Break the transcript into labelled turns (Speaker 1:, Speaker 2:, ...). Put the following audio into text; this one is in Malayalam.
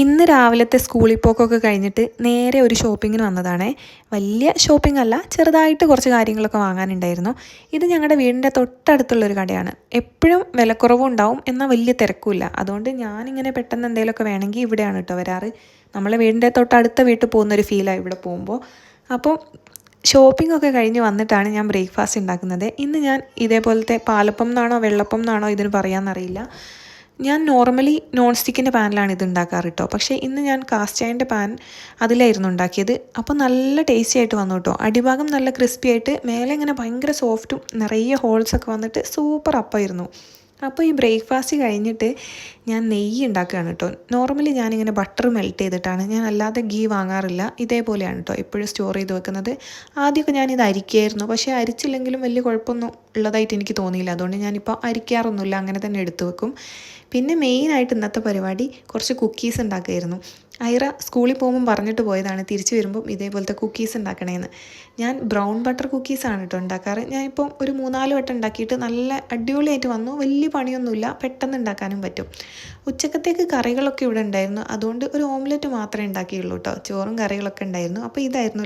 Speaker 1: ഇന്ന് രാവിലത്തെ സ്കൂളിൽ പോക്കൊക്കെ കഴിഞ്ഞിട്ട് നേരെ ഒരു ഷോപ്പിങ്ങിന് വന്നതാണേ. വലിയ ഷോപ്പിംഗ് അല്ല ചെറുതായിട്ട് കുറച്ച് കാര്യങ്ങളൊക്കെ വാങ്ങാനുണ്ടായിരുന്നു. ഇത് ഞങ്ങളുടെ വീടിന്റെ തൊട്ടടുത്തുള്ളൊരു കടയാണ്. എപ്പോഴും വിലക്കുറവും ഉണ്ടാവും എന്നാൽ വലിയ തിരക്കുമില്ല. അതുകൊണ്ട് ഞാനിങ്ങനെ പെട്ടെന്ന് എന്തെങ്കിലുമൊക്കെ വേണമെങ്കിൽ ഇവിടെയാണ് കേട്ടോ വരാറ്. നമ്മളെ വീടിന്റെ തൊട്ടടുത്ത വീട്ടിൽ പോകുന്നൊരു ഫീലാണ് ഇവിടെ പോകുമ്പോൾ. അപ്പോൾ ഷോപ്പിംഗ് ഒക്കെ കഴിഞ്ഞ് വന്നിട്ടാണ് ഞാൻ ബ്രേക്ക്ഫാസ്റ്റ് ഉണ്ടാക്കുന്നത്. ഇന്ന് ഞാൻ ഇതേപോലത്തെ പാലപ്പം എന്നാണോ വെള്ളപ്പം എന്നാണോ ഇതിന് പറയാമെന്നറിയില്ല. ഞാൻ നോർമലി നോൺ സ്റ്റിക്കിന്റെ പാനിലാണ് ഇത് ഉണ്ടാക്കാറ് കേട്ടോ പക്ഷേ ഇന്ന് ഞാൻ കാസ്റ്റ് അയന്റെ പാൻ അതിലായിരുന്നു ഉണ്ടാക്കിയത്. അപ്പോൾ നല്ല ടേസ്റ്റി ആയിട്ട് വന്നു കേട്ടോ അടിഭാഗം നല്ല ക്രിസ്പി ആയിട്ട് മേലെ ഇങ്ങനെ ഭയങ്കര സോഫ്റ്റും നിറയെ ഹോൾസൊക്കെ വന്നിട്ട് സൂപ്പർ അപ്പമായിരുന്നു അപ്പോൾ ഈ ബ്രേക്ക്ഫാസ്റ്റ് കഴിഞ്ഞിട്ട് ഞാൻ നെയ്യ് ഉണ്ടാക്കുകയാണ് കേട്ടോ. നോർമലി ഞാനിങ്ങനെ ബട്ടർ മെൽറ്റ് ചെയ്തിട്ടാണ്. ഞാൻ അല്ലാതെ ഗീ വാങ്ങാറില്ല. ഇതേപോലെയാണ് കേട്ടോ എപ്പോഴും സ്റ്റോർ ചെയ്ത് വെക്കുന്നത്. ആദ്യമൊക്കെ ഞാനിത് അരിക്കായിരുന്നു. പക്ഷേ അരിച്ചില്ലെങ്കിലും വലിയ കുഴപ്പമൊന്നും ഉള്ളതായിട്ട് എനിക്ക് തോന്നിയില്ല. അതുകൊണ്ട് ഞാനിപ്പോൾ അരിക്കാറൊന്നുമില്ല. അങ്ങനെ തന്നെ എടുത്തു വെക്കും. പിന്നെ മെയിനായിട്ട് ഇന്നത്തെ പരിപാടി കുറച്ച് കുക്കീസ് ഉണ്ടാക്കുമായിരുന്നു ഐറ സ്കൂളിൽ പോകുമ്പോൾ പറഞ്ഞിട്ട് പോയതാണ്. തിരിച്ചു വരുമ്പം ഇതേപോലത്തെ കുക്കീസ് ഉണ്ടാക്കണേന്ന്. ഞാൻ ബ്രൗൺ ബട്ടർ കുക്കീസാണ് കേട്ടോ ഉണ്ടാക്കാറ്. ഞാനിപ്പം ഒരു മൂന്നാൽ വട്ടം ഉണ്ടാക്കിയിട്ട് നല്ല അടിപൊളിയായിട്ട് വന്നു. വലിയ പണിയൊന്നുമില്ല. പെട്ടെന്ന് ഉണ്ടാക്കാനും പറ്റും. ഉച്ചക്കത്തേക്ക് കറികളൊക്കെ ഇവിടെ ഉണ്ടായിരുന്നു. അതുകൊണ്ട് ഒരു ഓംലെറ്റ് മാത്രമേ ഉണ്ടാക്കിയുള്ളൂ കേട്ടോ ചോറും കറികളൊക്കെ ഉണ്ടായിരുന്നു. അപ്പോൾ ഇതായിരുന്നു